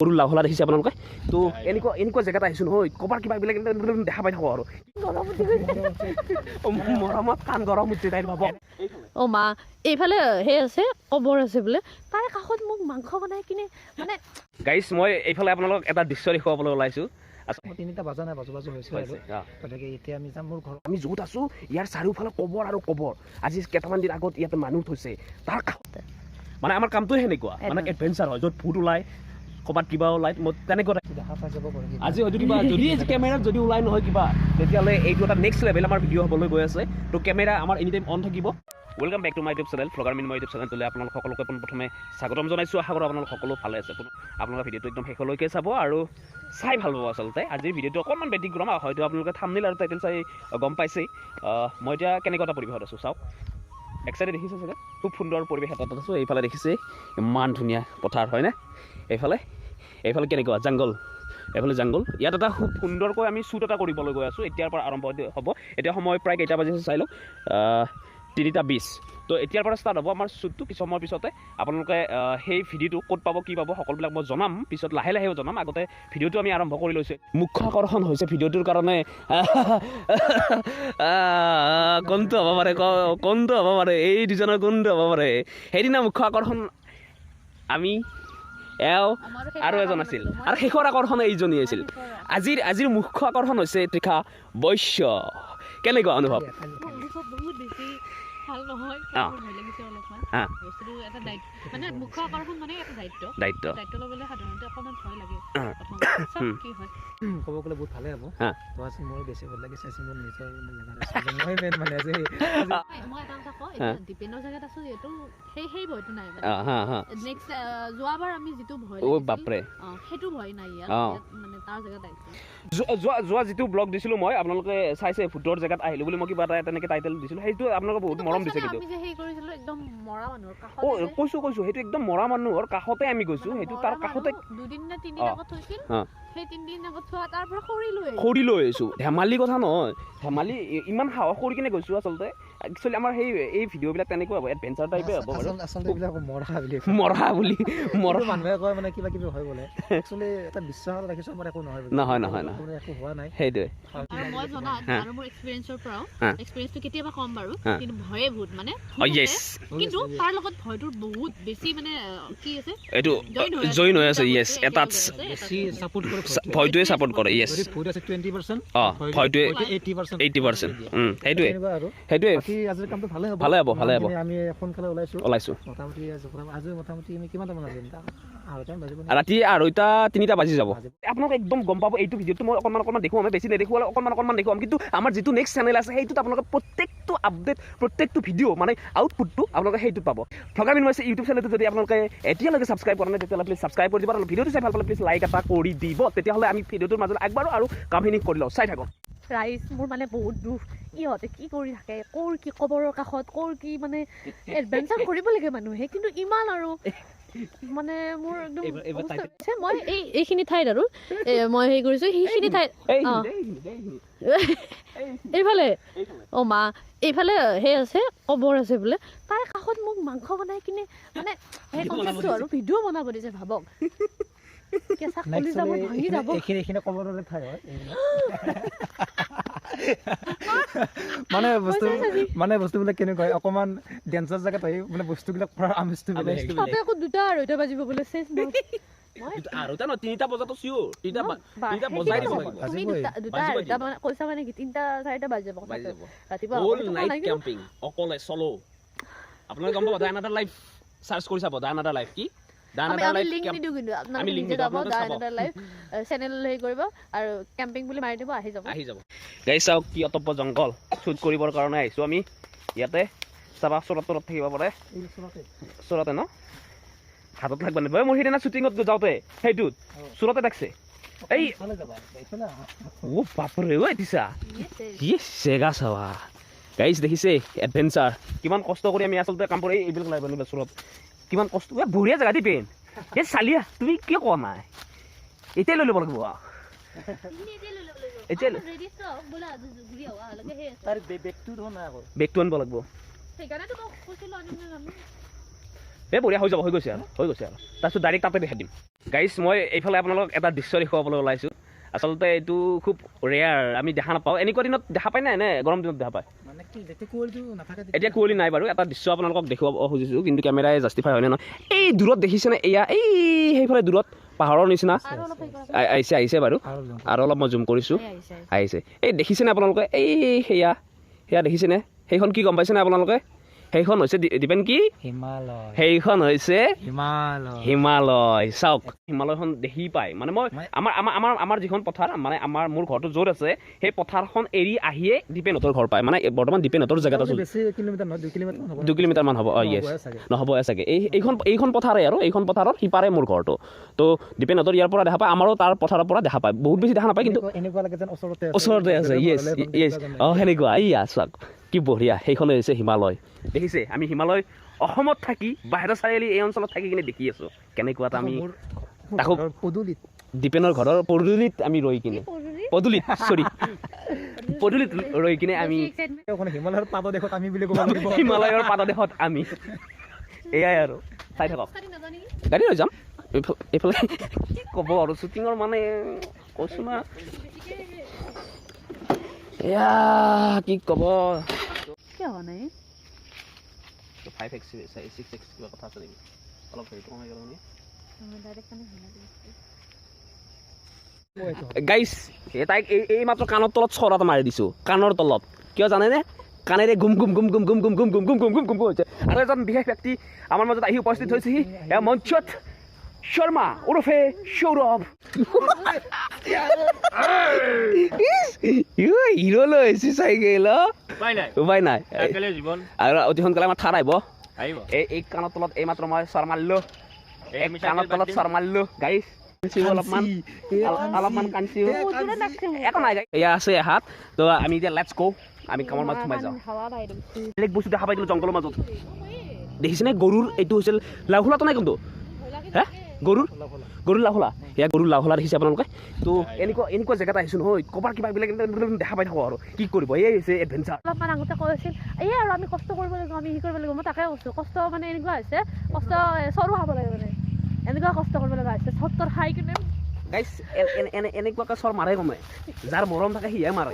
সৰু লাভলা দেখিছে আপোনালোকে। তো এনেকুৱা এনেকুৱা জেগাত আহিছোঁ নহয় ক'ৰবাত কিবা এইবিলাক এইবিলাক দেখা পাই থাকোঁ আৰু। মৰমত কাণ গৰম উঠি তাইৰ ভাবক অ' মা এইফালে সেই আছে কবৰ আছে বোলে। তাৰে কাষত মোক মাংস বনাই কিনে মানে গাইছ মই এইফালে আপোনালোকক এটা দৃশ্য দেখুৱাবলৈ ওলাইছোঁ। মই তিনিটা বাজা নাই বাজু বাজু হৈছে আৰু। গতিকে এতিয়া আমি যাম মোৰ ঘৰ আমি য'ত আছোঁ ইয়াৰ চাৰিওফালে কবৰ আৰু কবৰ। আজি কেইটামান দিন আগত ইয়াতে মানুহ থৈছে। তাৰ কাষতে মানে আমাৰ কামটোৱে সেনেকুৱা মানে এডভেঞ্চাৰ হয় য'ত ভূত ওলায় ক'ৰবাত কিবা ওলায় মই তেনেকুৱা টাইপ। দেখা পাই যাব পাৰোঁ আজি হয়তো কিবা যদি কেমেৰাত যদি ওলাই নহয় কিবা তেতিয়াহ'লে এইটো এটা নেক্সট লেভেল আমাৰ ভিডিঅ' হ'বলৈ গৈ আছে। তো কেমেৰা আমাৰ এনি টাইম অন থাকিব welcome back to my YouTube channel vlogger Min my YouTube চেনেলটোলৈ আপোনালোক সকলোকে পোনপ্ৰথমে স্বাগতম জনাইছোঁ। আশা কৰোঁ আপোনালোক সকলো ভালে আছে। পুনৰ আপোনালোকৰ ভিডিঅ'টো একদম শেষলৈকে চাব আৰু চাই ভাল পাব আচলতে। আজিৰ ভিডিঅ'টো অকণমান ব্যতিক্ৰম হয়তো আপোনালোকে থামনিল আৰু টাইটেল চাই গম পাইছেই। মই এতিয়া কেনেকুৱা এটা পৰিৱেশত আছোঁ চাওক। এক চাইডে দেখিছে চাগে? খুব সুন্দৰ পৰিৱেশ এটাত আছোঁ এইফালে দেখিছে ইমান ধুনীয়া পথাৰ হয়নে? এইফালে এইফালে কেনেকুৱা? জংগল। এইফালে জংগল। ইয়াত এটা খুব সুন্দৰকৈ আমি শ্বুট এটা কৰিবলৈ গৈ আছোঁ। এতিয়াৰ পৰা আৰম্ভ হ'ব। এতিয়া সময় প্ৰায় কেইটা বাজিছে চাই লওক। তিনিটা বিছ। তো এতিয়াৰ পৰা ষ্টাৰ্ট হ'ব আমাৰ শ্বুটটো কিছু সময়ৰ পিছতে। আপোনালোকে সেই ভিডিঅ'টো ক'ত পাব, কি পাব, সকলোবিলাক মই জনাম। পিছত লাহে লাহে জনাম। আগতে ভিডিঅ'টো আমি আৰম্ভ কৰি লৈছোঁ। মুখ্য আকৰ্ষণ হৈছে ভিডিঅ'টোৰ কাৰণে। কোনটো হ'ব পাৰে কোনটো হ'ব পাৰে। এই দুজনৰ কোনটো হ'ব পাৰে। সেইদিনা মুখ্য আকৰ্ষণ আমি এওঁ আৰু এজন আছিল। আৰু শেষৰ আকৰ্ষণ এইজনী আছিল। আজিৰ আজিৰ মুখ্য আকৰ্ষণ হৈছে তৃষা বৈশ্য। কেনেকুৱা অনুভৱ? দায়িত্ব। ক'ব গ'লে বহুত ভালে হ'ব। মোৰ বেছি ভাল মোৰ নিজৰ মই মেইন মানে আজি মই এটা কথা কওঁ দীপেনৰ জেগাত আছোঁ যিহেতু সেই সেই ভয়টো নাই নেক্সট যোৱাবাৰ আমি যিটো ভয় বাপৰে। সেইটো ভয় নাই মানে তাৰ জেগাত যোৱা যোৱা- যোৱা যিটো ব্লগ দিছিলোঁ মই আপোনালোকে চাইছে ভূতৰ জেগাত আহিলোঁ বুলি মই কিবা এটা তেনেকৈ টাইটেল দিছিলোঁ সেইটো আপোনালোকে বহুত মৰম দিছে কিন্তু। আমি যে সেই কৰিছিলো একদম মৰা মানুহৰ কাষত অ' কৈছোঁ কৈছোঁ সেইটো একদম মৰা মানুহৰ কাষতে আমি গৈছোঁ সেইটো তাৰ কাষতে দুদিন নে তিনদিন। আগত থৈছিল অঁ। সেই তিনদিন আগত থোৱা তাৰ পৰা খৰি লৈ আহিলো। খৰি লৈ আহিছোঁ ধেমালি কথা নহয় ধেমালি ইমান সাহস কৰি কিনে গৈছোঁ আচলতে একচুৱেলি আমাৰ সেই এই ভিডিঅ'বিলাক তেনেকুৱা হ'ব এডভেঞ্চাৰ টাইপে হ'ব বাৰু। আচল- আচলতে এইবিলাক মৰা বুলি। মৰা বুলি মৰা। মানুহে কয় মানে কিবা কিবি হয় বোলে একচুৱেলি এটা বিশ্বাস ৰাখিছোঁ আমাৰ একো নহয়। নহয়, নহয়, নহয়। একো হোৱা নাই। সেইটোৱে। আৰু মই জনাত। আৰু মোৰ এক্সপিৰিয়েঞ্চৰ পৰাও। এক্সপিৰিয়েঞ্চটো কেতিয়াবা কম বাৰু। কিন্তু ভয়ে ভূত মানে কিন্তু তাৰ লগত ভয়টোৰ বহুত বেছি মানে কি আছে? এইটো জইন হৈ আছে জইন হৈ আছে দুটা য়েছ বস্তু এটাত একেলগে আছে, বেছি এটাত ছাপোৰ্ট কৰে ভয়টোৱে। ছাপৰ্ট কৰে য়েছ যদি ভূত আছে টুৱেণ্টি পাৰ্চেণ্ট অঁ ভয়টোৱে এইটি পাৰ্চেণ্ট সেইটোৱে। সেইটোৱে। আজিৰ কামটো ভালে হ'ব ভালে হ'ব, ভালে হ'ব। আমি- সোনকালে ওলাইছোঁ ওলাইছোঁ মোটামুটি আজি আজি মোটামুটি আমি আঢ়ৈটামান বাজিব নেকি? ৰাতি আঢ়ৈটা তিনিটা বাজি যাব। আপোনালোকে একদম গম পাব এইটো ভিডিঅ'টো মই অকণমান অকণমান দেখুৱাম আমি বেছি নেদেখুৱালে অকণমান অকণমান দেখুৱাম। কিন্তু আমাৰ যিটো নেক্সট চেনেল আছে সেইটোত আপোনালোকে প্ৰত্যেকটো আপডেট প্ৰত্যেকটো ভিডিঅ' মানে আউটপুটটো আপোনালোকে সেইটোত পাব। মিন হৈছে ইউটিউব চেনেলটো যদি আপোনালোকে এতিয়ালৈকে ছাবস্ক্ৰাইব কৰা নাই তেতিয়াহ'লে প্লিজ ছাবস্ক্ৰাইব কৰি দিব আৰু ভিডিঅ'টো চাই ভালো পালে প্লিজ লাইক এটা কৰি দিব। তেতিয়াহ'লে আমি ভিডিঅ'টোৰ মাজত আগবাঢ়ো আৰু কামখিনি কৰি লওঁ। চাই থাকক। ৰাইজ মোৰ মানে বহুত দুখ। ইহঁতে কি কৰি থাকে? ক'ৰ কি কবৰৰ কাষত? ক'ৰ কি মানে এডভেঞ্চাৰ কৰিব লাগে মানুহে? কিন্তু ইমান আৰু। মানে মোৰ একদম। মই এই এইখিনি ঠাইত আৰু। মই হেৰি কৰিছোঁ সেইখিনি ঠাইত এইফালে। অ মা এইফালে সেই আছে কবৰ আছে বোলে। তাৰে কাষত মোক মাংস বনাই কিনে মানে সেই কনচেপ্টটো আৰু ভিডিঅ' বনাব দিছে ভাবক। কেঁচা কলি ভাঙি যাব। এইখিনি এইখিনি ক'ব নোৱাৰে ঠাই হয় মানে বস্তু। মানে বস্তুবিলাক কেনেকুৱা? হয়, অকমান ডেঞ্চাৰ জেগাত আহি মানে বস্তুবিলাক কৰাৰ আমেজটো বেলেগ। তাতে আকৌ দুটা আঢ়ৈটা বাজিব বোলে চেচ মই মই দুটা- আঢ়ৈটা নহয় তিনিটা বজাতো চিয়'ৰ তিনিটা বা- বা- তিনিটা সেইখিনি বজাই দিব নহ'ব। লাগিব। তুমি বাজিবই। দুটা দুটা বাজিবই আঢ়ৈটা মানে কৈছা মানে কি তিনিটা চাৰিটা বাজি যাব বাজি কথাটো। যাব ৰাতিপুৱা হোল অকলে থকা নাইট নাই কিন্তু। কেম্পিং অকলে চলো। আপোনালোকে গম পাব দাইনাদাৰ লাইফ চাৰ্চ কৰি চাব দাইনাদাৰ লাইফ কি? গাড়ী চাওক কি অতব্য জংঘল শ্বুট কৰিবৰ কাৰণে আহিছোঁ আমি। ইয়াতে চাবা চৰত তৰত থাকিব পাৰে। চৰতে ন? হাতত লাগবা নিব মোৰ সেইদিনা শ্বুটিঙত যাওঁতে সেইটোত চোৰতে দেখছে এই ও বাপৰে ঐ দিছা। কি চেগা চাৱা গাইজ দেখিছে এডভেঞ্চাৰ কিমান কষ্ট কৰি আমি আচলতে কাম কৰি এইবিলাক লাগিব চোৰত কিমান কষ্ট। এ বঢ়িয়া জেগা দি পেন এই চালিয়া তুমি কিয় কোৱা নাই? এতিয়াই লৈ ল'ব লাগিব বেগটো আনিব লাগিব। এই বঢ়িয়া হৈ যাব হৈ গৈছে আৰু হৈ গৈছে আৰু। তাৰপিছত ডাইৰেক্ট তাতে দেখাই দিম। গাইজ মই এইফালে আপোনালোকক এটা দৃশ্য দেখুৱাবলৈ ওলাইছোঁ। আচলতে এইটো খুব ৰেয়াৰ আমি দেখা নাপাওঁ। এনেকুৱা দিনত দেখা পায় নাই নে গৰম দিনত দেখা পায়? এতিয়া কুঁৱলী নাই বাৰু এটা দৃশ্য আপোনালোকক দেখুৱাব খুজিছোঁ কিন্তু কেমেৰাই জাষ্টিফাই হয়নে নহয়? এই দূৰত দেখিছেনে এয়া এই সেইফালে দূৰত পাহাৰৰ নিচিনা। আহিছে আহিছে বাৰু। আৰু অলপ মই জুম কৰিছোঁ। আহিছে। এই দেখিছেনে আপোনালোকে? এই সেয়া সেয়া দেখিছেনে? সেইখন কি গম পাইছেনে আপোনালোকে? সেইখন হৈছে দীপেন কি? হিমালয়। সেইখন হৈছে হিমালয়। হিমালয়। চাওক হিমালয়খন দেখি পায় মানে মই আমাৰ আমাৰ আমাৰ আমাৰ যিখন পথাৰ মানে আমাৰ মোৰ ঘৰটো য'ত আছে সেই পথাৰখন এৰি আহিয়ে দীপেনহঁতৰ ঘৰ পায়। মানে বৰ্তমান দীপেনহঁতৰ জেগাত আছোঁ। দুই কিলোমিটাৰমান হ'ব। অঁ য়েছ। নহ'ব চাগে। এই এইখন এইখন পথাৰে আৰু। এইখন পথাৰত সিপাৰে মোৰ ঘৰটো। তো দীপেনহঁতৰ ইয়াৰ পৰা দেখা পায় আমাৰো তাৰ পথাৰৰ পৰা দেখা পায়। বহুত বেছি দেখা নাপায় কিন্তু ওচৰতে আছে। য়েছ ঘৰলে য়েছ তেনেকুৱা যেন অঁ। সেনেকুৱা। এইয়া চাওক। কি বঢ়িয়া সেইখনে হৈছে হিমালয়। দেখিছে? আমি হিমালয় অসমত থাকি বাহিৰৰ চাৰিআলি এই অঞ্চলত থাকি কিনে দেখি আছোঁ। কেনেকুৱা এটা আমি তাকো- পদূলিত। দীপেনৰ ঘৰৰ পদূলিত আমি ৰৈ কিনে। পদূলি? পদূলিত? চৰি। পদূলিত। ৰৈ কিনে আমি হিমালয়ৰ পাদদেশত আমি বুলি ক'ব লাগিব। হিমালয়ৰ পাদদেশত আমি। এয়াই আৰু। চাই থাকক? গাড়ী লৈ যাম। এইফালে এইফালে কি ক'ব আৰু শ্বুটিঙৰ মানে কৈছোঁ না। এয়া কি ক'ব? হোৱা নাই? ফাইভ এক্স ছিক্স এক্স কিবা কথা আছে নেকি অলপ হেৰিটো কমাই গ'ল। গাইছ তাইক এই এই মাত্ৰ কাণৰ তলত চৰ এটা মাৰি দিছোঁ কাণৰ তলত কিয় জানেনে কাণেৰে গুম গুম গুম গুম গুম গুম গুম গুম গুম গুম গুম গুম হৈছে আৰু এজন বিশেষ ব্যক্তি আমাৰ মাজত আহি উপস্থিত হৈছেহি মঞ্চত শৰ্মা ওৰফে সৌৰভ হিৰ' লৈ আহিছে চাইকেল উপায় নাই। উপায় নাই। আৰু অতি সোনকালে আমাৰ ঠাৰ আহিব এই এই কাণৰ তলত এই মাত্ৰ মই চৰ মাৰিলোঁ এই কাণৰ তলত চৰ মাৰিলোঁ গাইছ অলপমান। অল- অলপমান কান্দিছোঁ। একো নাই এয়া আছে এহাত। তো আমি এতিয়া লেটছ গো আমি কামৰ মাজত সোমাই যাওঁ। বেলেগ বস্তু দেখা পাই জংঘলৰ মাজত। দেখিছেনে গৰুৰ এইটো হৈছিল লাওখোলাটো নাই কিন্তু হে? গৰুৰ? গৰুৰ লাওখোলা এয়া গৰুৰ লাওখোলা দেখিছে আপোনালোকে? তো এনেকুৱা এনেকুৱা জেগাত আহিছোঁ নহয় ক'ৰবাৰ কিবা বেলেগ বেলেগ দেখা পাই থাকোঁ আৰু। কি কৰিব? এই হৈছে এডভেঞ্চাৰ অলপমান আগতে কৈ আছিল এই আৰু আমি কষ্ট কৰিব লাগিব আমি ই কৰিব লাগিব মই তাকে কৈছোঁ। কষ্ট মানে এনেকুৱা হৈছে কষ্ট চৰু খাব লাগে মানে। এনেকুৱা কষ্ট কৰিব লগা হৈছে চত্তৰ খাই কিনে গাইছ এনে এনেকুৱাকৈ চৰ মাৰে কমে যাৰ মৰম থাকে সিহে মাৰে।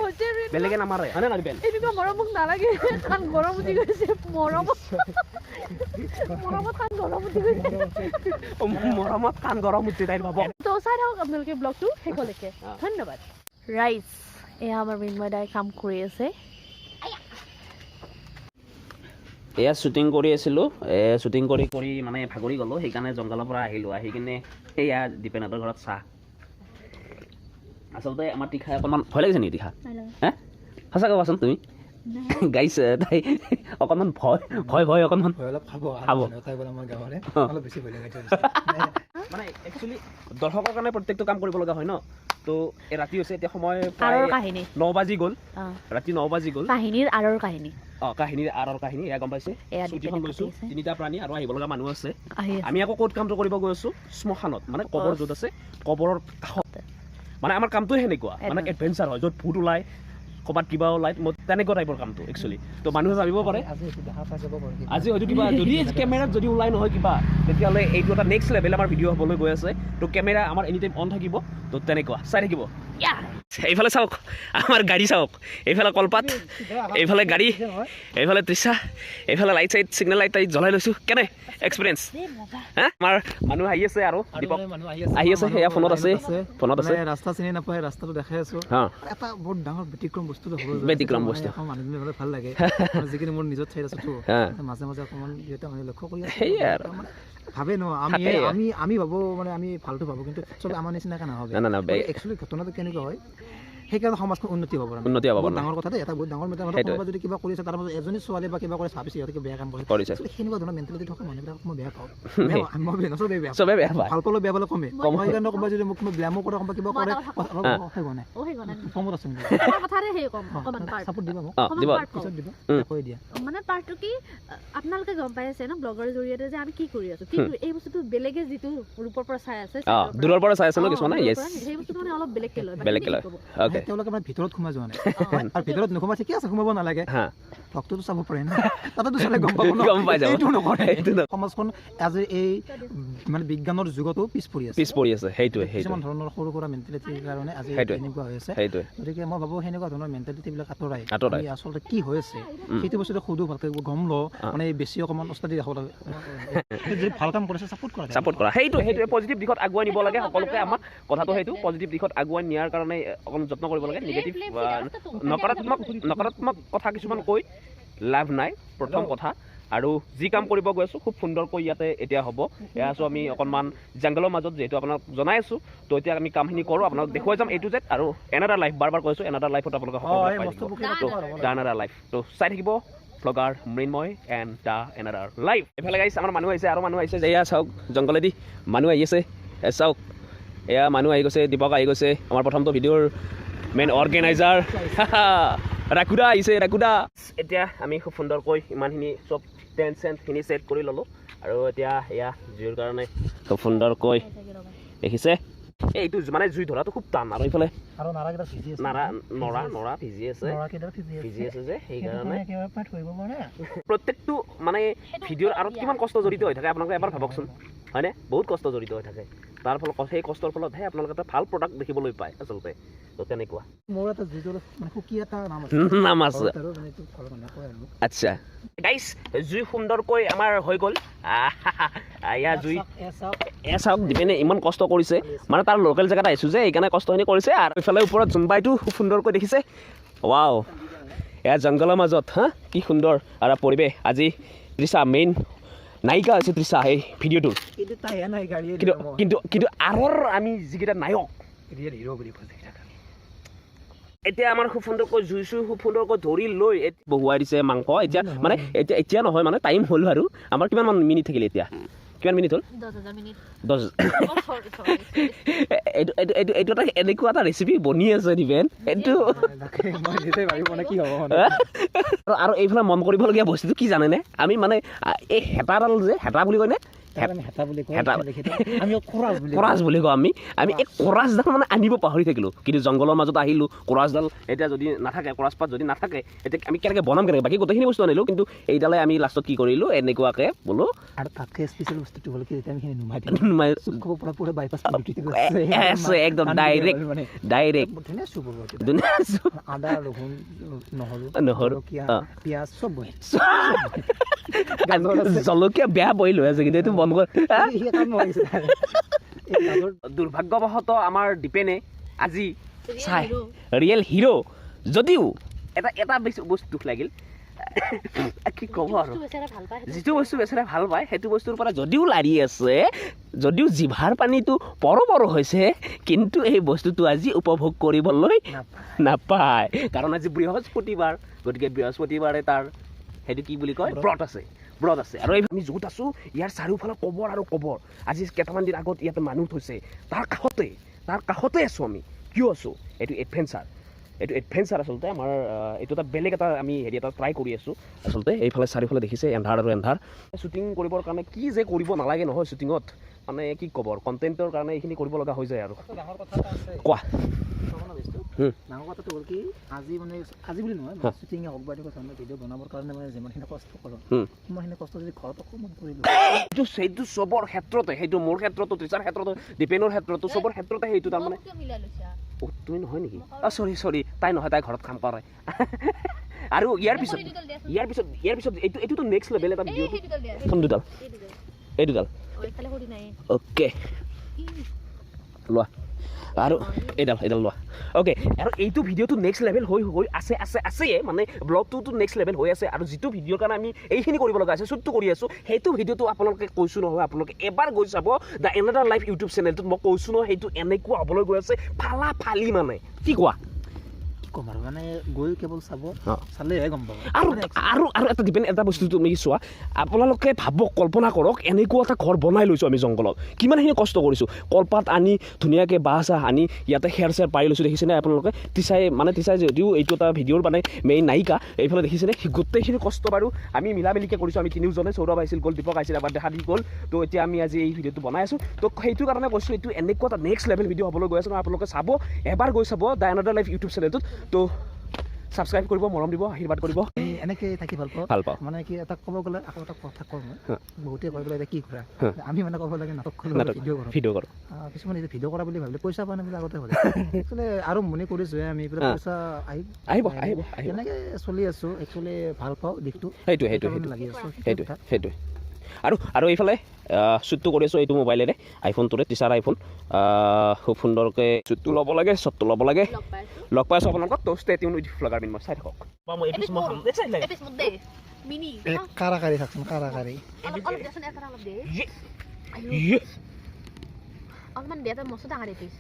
বেলেগে নামাৰে হয়নে নাই বেন এনেকুৱা মৰম মোক নালাগে। কাৰণ গৰম উঠি গৈছে মৰমত মৰমত কাৰণ গৰম উঠি গৈছে। মৰমত কাণ গৰম উঠি তাইৰ ভাবক তো চাই থাকক আপোনালোকে ব্লগটো শেষলৈকে ধন্যবাদ। ৰাইজ এয়া আমাৰ মৃন্ময় দাই কাম কৰি আছে। এয়া শ্বুটিং কৰি আছিলোঁ। শ্বুটিং কৰি কৰি মানে ভাগৰি গ'লোঁ। সেইকাৰণে জংঘলৰ পৰা আহিলোঁ। আহি কিনে সেয়া দীপেনহঁতৰ ঘৰত চাহ। আচলতে আমাৰ তীখা অকণমান ভয় লাগিছে নেকি তীখা? হে? সঁচাকৈ কোৱাচোন তুমি? গাইছে তাই। অকণমান ভয় ভয় ভয় অকণমান। খাব মানে একচুৱেলি দৰ্শকৰ কাৰণে প্ৰত্যেকটো কাম কৰিব লগা হয় ন? তো এই ৰাতি হৈছে এতিয়া সময় কাহিনী। ন বাজি গ'ল। ৰাতি ন বাজি গ'ল। কাহিনীৰ আৰৰ কাহিনী। অঁ কাহিনীৰ আঁৰৰ কাহিনী এয়া গম পাইছে? দীপেনে লৈছোঁ। তিনিটা প্ৰাণী আৰু আহিব লগা মানুহ আছে। আমি আকৌ ক'ত কামটো কৰিব গৈ আছোঁ? শ্মশানত। মানে কবৰ য'ত আছে কবৰৰ কাষত। মানে আমাৰ কামটোৱে সেনেকুৱা। মানে এডভেঞ্চাৰ হয় য'ত ভূত ওলায় ক'ৰবাত কিবা ওলায় মই তেনেকুৱা টাইপৰ কামটো একচুৱেলি তো মানুহে ভাবিব পাৰে আজি হয়তো কিবা যদি কেমেৰাত যদি ওলাই নহয় কিবা তেতিয়াহ'লে এইটো এটা নেক্সট লেভেল আমাৰ ভিডিঅ' হ'বলৈ গৈ আছে। তো কেমেৰা আমাৰ এনি টাইম অন থাকিব তো তেনেকুৱা চাই থাকিব। ইয়া এইফালে চাওক আমাৰ গাড়ী চাওক এইফালে কলপাত এইফালে গাড়ী এইফালে তৃষা এইফালে লাইট চাইট চিগনেল লাইট টাইট জ্বলাই লৈছোঁ। কেনে এক্সপিৰিয়েঞ্চ হা? আমাৰ মানুহ আহি আছে আৰু দীপক। মানুহ আহি আছে, সেয়া ফোনত আছে, ফোনত আছে। ৰাস্তা চিনি নাপায় ৰাস্তাটো দেখাই আছো। হা। এটা বহুত ডাঙৰ ব্যতিক্ৰম বস্তুটো হ'ব ব্যতিক্ৰম বস্তু। মানুহজনী হ'লে ভাল লাগে। যিখিনি মোৰ নিজৰ ঠাইত আছোতো হা। মাজে মাজে অকণমান যিহেতু আমি লক্ষ্য কৰি আছো সেয়াই আৰু। ভাবে ন আমি। আমি আমি ভাবো মানে আমি ভালটো ভাবো কিন্তু চবে আমাৰ নিচিনাকে নাভাবে না, না, না, বে- একচুৱেলি ঘটনাটো কেনেকুৱা হয় সেইকাৰণে সমাজখন উন্নতি হ'ব উন্নতি হ'ব। ডাঙৰ কথা দেই এটা বহুত ডাঙৰ। কোনোবা যদি কিবা কৰিছে তাৰ মাজত এজনী ছোৱালী বা কিবা কৰি ভাবিছে সিহঁতে বেয়া কাম কৰে কৰিছে। সেনেকুৱা ধৰণৰ মেণ্টেলিটি থকা মানুহবিলাকক মই বেয়া পাওঁ। মই বেয়া পাওঁ। বেয়া ভাল পালে বেয়া পালে কমে কম সেইকাৰণে ক'ৰবাত যদি মোক ব্যায়ামো কৰে কোনোবা কিবা কৰে। সেই গণা কমত আছে চাপৰ্ট দিবা মোক। পিছত দিবা। কৈ দিয়া মানে পাৰ্টটো কি আপোনালোকে গম পাই আছে ন ব্লগৰ জৰিয়তে যে আমি কি কৰি আছো। কি কৰি- এই বস্তুটো বেলেগে যিটো ৰূপৰ পৰা চাই আছে দূৰৰ পৰা চাই আছে ন কিছুমানে? সেই বস্তুটো মানে অলপ বেলেগকে লয়। বেলেগকে লয়। অ'কে তেওঁলোকে মানে ভিতৰত সোমাই যোৱা নাই। আৰু ভিতৰত নোসোমাই ঠিকে আছে সোমাব নালাগে। ভক্তটো চাব পাৰে না। তাতেতো চালে গম পাব গম পাই যাব। এইটো নকৰে। সমাজখন আজি এই মানে বিজ্ঞানৰ যুগতো পিছ পৰি আছে। পিছ পৰি আছে। সেইটোৱে কিছুমান ধৰণৰ সৰু সুৰা মেণ্টেলিটিৰ কাৰণে আজি। এনেকুৱা হৈ আছে। সেইটোৱে। গতিকে মই ভাবোঁ সেনেকুৱা ধৰণৰ মেণ্টেলিটিবিলাক আঁতৰাই। আঁতৰাই। আচলতে কি হৈ আছে সেইটো বস্তুটো সুধো ভালকৈ গম লওঁ। মানে বেছি অকণমান ওস্তাদি দেখাব লাগে যদি ভাল কাম কৰিছে ছাপোৰ্ট কৰা। ছাপোৰ্ট কৰা। সেইটোৱে সেইটোৱে। পজিটিভ দিশত আগুৱাই নিব লাগে। সকলোকে আমাক। কথাটো সেইটো পজিটিভ দিশত আগুৱাই নিয়াৰ কাৰণে অকণ যত্ন কৰিব লাগে নিগেটিভ নকাৰাত্মক নকাৰাত্মক কথা কিছুমান কৈ লাভ নাই প্ৰথম কথা। আৰু যি কাম কৰিব গৈ আছোঁ খুব সুন্দৰকৈ ইয়াতে এতিয়া হ'ব। এয়া আছোঁ আমি অকণমান জংঘলৰ মাজত যিহেতু আপোনাক জনাই আছোঁ। তো এতিয়া আমি কামখিনি কৰোঁ আপোনাক দেখুৱাই যাম এইটো জেড আৰু এনাডাৰ লাইফ বাৰ বাৰ কৈছোঁ এনাডাৰ লাইফত আপোনালোকে এনাডাৰ লাইফ তো চাই থাকিব blogger Mrinmoy and the another life এইফালে গাইছে আমাৰ মানুহ আহিছে আৰু মানুহ আহিছে যে এয়া চাওক জংঘলেদি মানুহ আহি আছে। চাওক এয়া মানুহ আহি গৈছে দীপক আহি গৈছে। আমাৰ প্ৰথমটো ভিডিঅ'ৰ মেইন অৰ্গেনাইজাৰ ৰাকুদা আহিছে ৰাকুদা এতিয়া আমি খুব সুন্দৰকৈ ইমানখিনি চব টেণ্ট চেণ্টখিনি ছেট কৰি ল'লোঁ। আৰু এতিয়া এয়া জুইৰ কাৰণে খুব সুন্দৰকৈ দেখিছে। এই এইটো মানে জুই ধৰাটো খুব টান আৰু এইফালে। আৰু নাৰা নৰা ভিজি আছে। ভিজি আছে। যে সেইকাৰণে। পাৰে। প্ৰত্যেকটো মানে ভিডিঅ'ৰ আঁৰত কিমান কষ্ট জড়িত হৈ থাকে আপোনালোকে এবাৰ ভাবকচোন। হয়নে? বহুত কষ্ট জড়িত হৈ থাকে। তাৰ ফলত সেই কষ্টৰ ফলতহে আপোনালোকে এটা ভালো প্ৰডাক্ট দেখিবলৈ পায় আচলতে। তো তেনেকুৱা। মোৰ এটা যিটো মানে সুকী এটা নাম আছে। নাম আছে। মানে আচ্ছা। গাইছ জুই সুন্দৰকৈ আমাৰ হৈ গ'ল। এয়া জুই। এ চাওক এয়া চাওক দীপেনে ইমান কষ্ট কৰিছে। মানে তাৰ লোকেল জেগাত আহিছোঁ যে সেইকাৰণে কষ্টখিনি কৰিছে। আৰু ইফালে ওপৰত জোনবাইটো খুব সুন্দৰকৈ দেখিছে। ৱাও এয়া জংঘলৰ মাজত হা? কি সুন্দৰ। আৰু পৰিৱেশ। আজি তৃষা মেইন নায়িকা হৈছে তৃষা এই ভিডিঅ'টোৰ কিন্তু কিন্তু কিন্তু আৰৰ আমি যিকেইটা নায়ক। এতিয়া আমাৰ খুব সুন্দৰকৈ জুই চুই খুব সুন্দৰকৈ ধৰি লৈ বহুৱাই দিছে মাংস। এতিয়া মানে এতিয়া এতিয়া নহয় মানে টাইম হ'ল আৰু। আমাৰ কিমান মান মিনিট থাকিলে এতিয়া? কিমান মিনিট হ'ল? দহ. এইটো এইটো এইটো এইটো এটা এনেকুৱা এটা ৰেচিপি বনি আছে দিবেন এইটো কি হ'ব আৰু এইফালে মন কৰিবলগীয়া বস্তুটো কি জানেনে? আমি মানে এই হেতাডাল যে হেতা বুলি কয়নে বুলি কওঁ আমি কৰাজ বুলি কওঁ। আমি। আমি এই কৰাজডাল মানে আনিব পাহৰি থাকিলোঁ। কিন্তু জংঘলৰ মাজত আহিলোঁ কৰাজডাল এতিয়া যদি নাথাকে কৰাজ পাত যদি নাথাকে এতিয়া আমি কেনেকৈ বনাম কেনেকৈ? বাকী গোটেইখিনি বস্তু আনিলোঁ কিন্তু এইডালে আমি লাষ্টত কি কৰিলোঁ এনেকুৱাকৈ বোলো আৰু তাতকৈ স্পেচিয়েল বস্তুটো হ'ল কি আমি নুমাই বাইপাছ আছে একদম ডাইৰেক্ট ডাইৰেক্ট আদা ৰহুন নহৰু নহৰু। পিঁয়াজ চব জলকীয়া বেয়া বইল হৈ আছে কিন্তু এইটো বন্ধ। কৰ গাজৰ দুৰ্ভাগ্যবশতঃ আমাৰ দীপেনে আজি চাই. ৰিয়েল হিৰ' যদিও এটা এটা বেছি বস্তু দুখ লাগিল। কি ক'ব আৰু? বস্তু বেচেৰা ভাল পায় সেইটো যিটো বস্তু। বেচেৰা ভাল পায় সেইটো বস্তুৰ পৰা যদিও লাৰি আছে যদিও জিভাৰ পানীটো পৰ পৰ হৈছে কিন্তু এই বস্তুটো আজি উপভোগ কৰিবলৈ নাপায়। কাৰণ আজি বৃহস্পতিবাৰ গতিকে বৃহস্পতিবাৰে তাৰ সেইটো কি বুলি কয়? ব্ৰত আছে। ব্ৰত আছে। আৰু আমি য'ত আছোঁ, ইয়াৰ চাৰিওফালে কবৰ আৰু কবৰ। আজি কেইটামান দিন আগত ইয়াতে মানুহ থৈছে। তাৰ কাষতে তাৰ কাষতে আছোঁ আমি। কিয় আছোঁ? এইটো এডভেঞ্চাৰ এইটো এডভেঞ্চাৰ আচলতে আমাৰ এইটো এটা বেলেগ এটা আমি হেৰি এটা ট্ৰাই কৰি আছোঁ। আচলতে এইফালে চাৰিওফালে দেখিছে, এন্ধাৰ আৰু এন্ধাৰ। শ্বুটিং কৰিবৰ কাৰণে কি যে কৰিব নালাগে নহয় শ্বুটিঙত মানে কি ক'ব কণ্টেণ্টৰ কাৰণে এইখিনি কৰিব লগা হৈ যায় আৰু। কোৱা। ডাঙৰ কথাটো হ'ল কি আজি মানে আজি বুলি নহয়। শ্বুটিঙে হওক বা এনেকুৱা ধৰণৰ ভিডিঅ' বনাবৰ কাৰণে মানে যিমানখিনি কষ্ট কৰোঁ হুম। সিমানখিনি কষ্ট যদি ঘৰত অকণমান কৰিলোঁ সেইটো সেইটো চবৰ ক্ষেত্ৰতে সেইটো মোৰ ক্ষেত্ৰতো তৃষাৰ ক্ষেত্ৰতো দীপেনৰ ক্ষেত্ৰতো চবৰ ক্ষেত্ৰতে সেইটো তাৰমানে তুমি নহয় নেকি? অঁ চৰি চৰি তাই নহয় তাই ঘৰত কাম কৰে। আৰু ইয়াৰ পিছত। ইয়াৰ পিছত ইয়াৰ পিছত এইটো এইটোতো নেক্সট লেভেল এটা ভিডিঅ' সেই দুডাল এই দুডাল। অ'কে লোৱা। আৰু এইডাল এইডাল লোৱা। অ'কে আৰু এইটো ভিডিঅ'টো নেক্সট লেভেল হৈ হৈ আছে আছে আছে মানে ব্লগটোতো নেক্সট লেভেল হৈ আছে। আৰু যিটো ভিডিঅ'ৰ কাৰণে আমি এইখিনি কৰিব লগা আছে শ্বুটটো কৰি আছোঁ। সেইটো ভিডিঅ'টো আপোনালোকে কৈছোঁ নহয়, আপোনালোকে এবাৰ গৈ চাব দ্য এনাডাৰ লাইফ ইউটিউব চেনেলটোত। মই কৈছোঁ নহয়, সেইটো এনেকুৱা হ'বলৈ গৈ আছে। ফালা ফালি মানে। কি কোৱা? মানে গৈ কেৱল চাব। চালেহে গম পাব। আৰু মানে আৰু আৰু এটা ডিপেণ্ড এটা বস্তু তুমি চোৱা আপোনালোকে ভাবক কল্পনা কৰক এনেকুৱা এটা ঘৰ বনাই লৈছোঁ আমি জংঘলত। কিমানখিনি কষ্ট কৰিছোঁ? কলপাত আনি ধুনীয়াকৈ বাঁহ চাহ আনি ইয়াতে খেৰ চেৰ পাৰি লৈছোঁ দেখিছেনে আপোনালোকে? তিচাই মানে তিচাই যদিও এইটো এটা ভিডিঅ'ৰ মানে মেইন নায়িকা এইফালে দেখিছেনে? গোটেইখিনি কষ্ট বাৰু আমি মিলা মিলিকৈ কৰিছোঁ আমি তিনিওজনে সৌৰভ আহিছিল গ'ল দীপক আহিছিল এবাৰ দেখা দি গ'ল। তো এতিয়া আমি আজি এই ভিডিঅ'টো বনাই আছোঁ। তো সেইটো কাৰণে কৈছোঁ এইটো এনেকুৱা এটা নেক্সট লেভেল ভিডিঅ' হ'বলৈ গৈ আছে আপোনালোকে চাব এবাৰ গৈ চাব দ্য এনাডাৰ লাইফ ইউটিউব চেনেলটোত তো ছাবস্ক্ৰাইব কৰিব মৰম দিব আশীৰ্বাদ কৰিব। এই এনেকৈ থাকি ভালো পাওঁ। ভালো পাওঁ। মানে কি এটা ক'ব গ'লে আকৌ এটা কথা কওঁ মই। বহুতে কয় বোলে কি কৰা? আমি মানে ক'ব লাগে নাটক। ভিডিঅ' কৰোঁ ভিডিঅ' কৰোঁ কিছুমানে এতিয়া ভিডিঅ' কৰা বুলি ভাবিলে পইচা পোৱা নাই বুলি আগতে ভাবে। একচুৱেলি আৰম্ভণি কৰিছোঁহে আমি। পইচা আহি আহিব আহিব আহিব। তেনেকৈ চলি আছোঁ। একচুৱেলি ভালো পাওঁ দিশটো। সেইটোৱে সেইকাৰণে সেইটোৱে। লাগি আছোঁ। সেইটোৱে সেইটোৱে। আৰু আৰু এইফালে শ্বুটটো কৰি আছোঁ এইটো মোবাইলেৰে আইফোনটোৰে টিচাৰ আইফোন খুব সুন্দৰকৈ শ্বুটটো ল'ব লাগে চবটো ল'ব লাগে। লগ পাই আছোঁ। আপোনালোকক তো stay tune with vlogger Min মই চাই থাকক। কাৰাকাৰী থাকচোন কাৰাকাৰী। অলপমান দে তই মস্ত ডাঙৰ এপিছ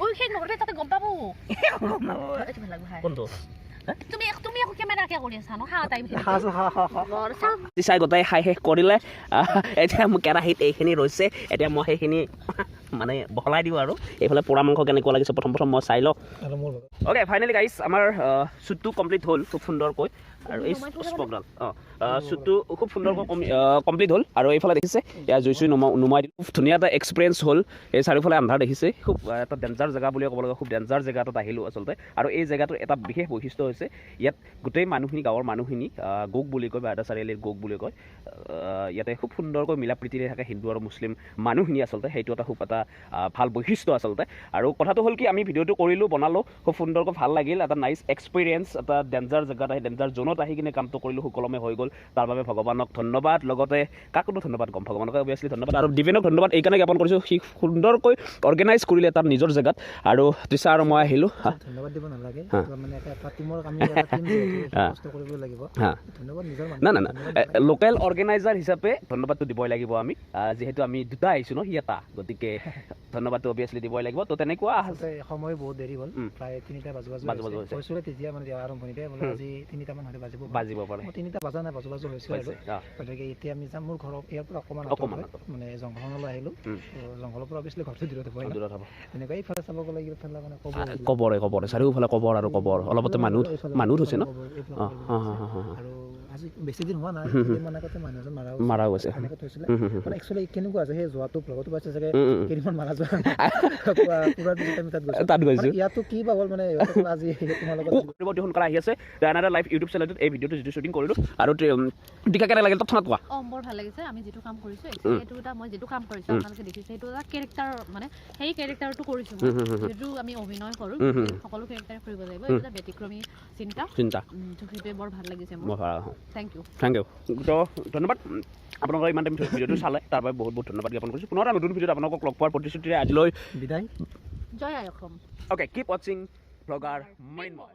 ঐ তাতে গম পাব। তুমি তুমি কৰি আছা ন টাইম গোটাই খাই শেষ কৰিলে এতিয়া মোৰ কেৰাহীত এইখিনি ৰৈছে এতিয়া মই সেইখিনি মানে বহলাই দিওঁ আৰু। এইফালে পোৰা মাংস কেনেকুৱা লাগিছে প্ৰথম প্ৰথম মই চাই লওঁ। অ'কে ফাইনেলি গাইছ আমাৰ শ্বুটটো কমপ্লিট হ'ল খুব সুন্দৰকৈ। আৰু এই নমাই স্পকডাল অঁ শ্বুটটো খুব সুন্দৰকৈ কমপ্লিট হ'ল। আৰু এইফালে দেখিছে এয়া জুই চুই নুমা নুমাই দিলোঁ। খুব ধুনীয়া এটা এক্সপিৰিয়েঞ্চ হ'ল। এই চাৰিওফালে আন্ধাৰ দেখিছে। খুব এটা ডেঞ্জাৰ জেগা বুলিয়ে ক'ব লাগে। খুব ডেঞ্জাৰ জেগা এটাত আহিলোঁ আচলতে। আৰু এই জেগাটোৰ এটা বিশেষ বৈশিষ্ট্য হৈছে ইয়াত গোটেই মানুহখিনি গাঁৱৰ মানুহখিনি গোক বুলি কয় বাৰদা চাৰিআলিৰ গোক বুলি কয় ইয়াতে খুব সুন্দৰকৈ মিলা প্ৰীতিৰে থাকে হিন্দু আৰু মুছলিম মানুহখিনি আচলতে। সেইটো এটা খুব এটা আহ, ভাল বৈশিষ্ট্য আচলতে। আৰু কথাটো হ'ল কি আমি ভিডিঅ'টো কৰিলোঁ বনালোঁ খুব সুন্দৰকৈ ভাল লাগিল এটা নাইচ এক্সপিৰিয়েঞ্চ এটা ডেঞ্জাৰ জেগাত আহি ডেঞ্জাৰ জোনত আহি কিনে কামটো কৰিলোঁ সুকলমে হৈ গ'ল। তাৰ বাবে ভগৱানক ধন্যবাদ লগতে কাকোতো ধন্যবাদ ক'ম ভগৱানকে অভিয়াছলি ধন্যবাদ আৰু দিবেনক ধন্যবাদ এইকাৰণে জ্ঞাপন কৰিছোঁ সি সুন্দৰকৈ অৰ্গেনাইজ কৰিলে তাৰ নিজৰ জেগাত। আৰু তৃষা আৰু মই আহিলোঁ ধন্যবাদ দিব নালাগে এটা এটা এটা না না না লোকেল অৰ্গেনাইজাৰ হিচাপে ধন্যবাদটো দিবই লাগিব আমি যিহেতু আমি দুটা আহিছোঁ ন সি এটা গতিকে ধন্যবাদটো অভিয়াছলি দিবই লাগিব তো তেনেকুৱা সময় বহুত দেৰি হ'ল। প্ৰায় তিনিটা বাজু বাজু বাজু বাজু হৈছে হৈছে। কৈছোঁৱে তেতিয়া মানে আৰম্ভণিতে বোলে। আজি তিনিটামান হয়তো বাজিব। বাজিব পাৰে তিনিটা বাজা নাই বাজু বাজু হৈছে আৰু। গতিকে এতিয়া আমি যাম মোৰ ঘৰৰ ইয়াৰ পৰা অকণমান অকণমান। মানে জংঘললৈ আহিলোঁ জংঘলৰ পৰা অৱশ্যে ঘৰটো দূৰত হ'ব। দূৰত হ'ব তেনেকুৱা এইফালে চাব গ'লে এইফালে মানে কবৰে কবৰে চাৰিওফালে কবৰ আৰু কবৰ অলপতে মানুহ মানুহ হৈছে ন অঁ অঁ অঁ অঁ আৰু আজি বেছি দিন হোৱা নাই হুম, হুম। কেইদিনমান আগতে মানুহ এজন মাৰা মাৰা গৈছে এনেকৈ থৈছিলে হুম, হুম, হুম। মানে একচুৱেলি কেনেকুৱা আছে সেই যোৱাটো ভ্লগতো পাইছে চাগে উম, উম, উম। কেইদিনমান মাৰা যোৱা পুৰা পুৰা পিছত আমি তাত গৈছোঁ তাত গৈছোঁ মানে ইয়াতো কি বা হ'ল মানে ইহঁতে ক'লে আজি তোমাৰ লগত অতি সোনকালে আহি আছে দানাদা লাইভ ইউটিউব চেনেলটোত এই ভিডিঅ'টো যিটো শ্বুটিং কৰিলোঁ আৰু টিকা কেনে লাগিল তৎক্ষণাত কোৱা অঁ বৰ ভাল লাগিছে আমি যিটো কাম কৰিছোঁ উম। সেইটো এটা মই যিটো কাম কৰিছোঁ উম। আপোনালোকে দেখিছে সেইটো এটা কেৰেক্টাৰ মানে সেই কেৰেক্টাৰটো কৰিছোঁ হুম, হুম, হুম, হুম। যিটো আমি অভিনয় কৰোঁ। সকলো কেৰেক্টাৰ কৰিব লাগিব উম। এইটো এটা ব্যতিক্ৰমী চিন্তা চিন্তা উম, তো সেইটোৱে বৰ ভাল লাগিছে মই মোৰ ভাড়া থেংক ইউ থেংক ইউ তো ধন্যবাদ। আপোনালোকৰ ইমান টাইম ভিডিঅ'টো চালে তাৰ বাবে বহুত বহুত ধন্যবাদ জ্ঞাপন কৰিছোঁ। পুনৰ নতুন ভিডিঅ'ত আপোনালোকক লগ পোৱাৰ প্ৰতিশ্ৰুতিৰে আজিলৈ বিদায়। জয় অসম। অ'কে কিপ ৱাচিং ভ্লগাৰ মৃন্ময়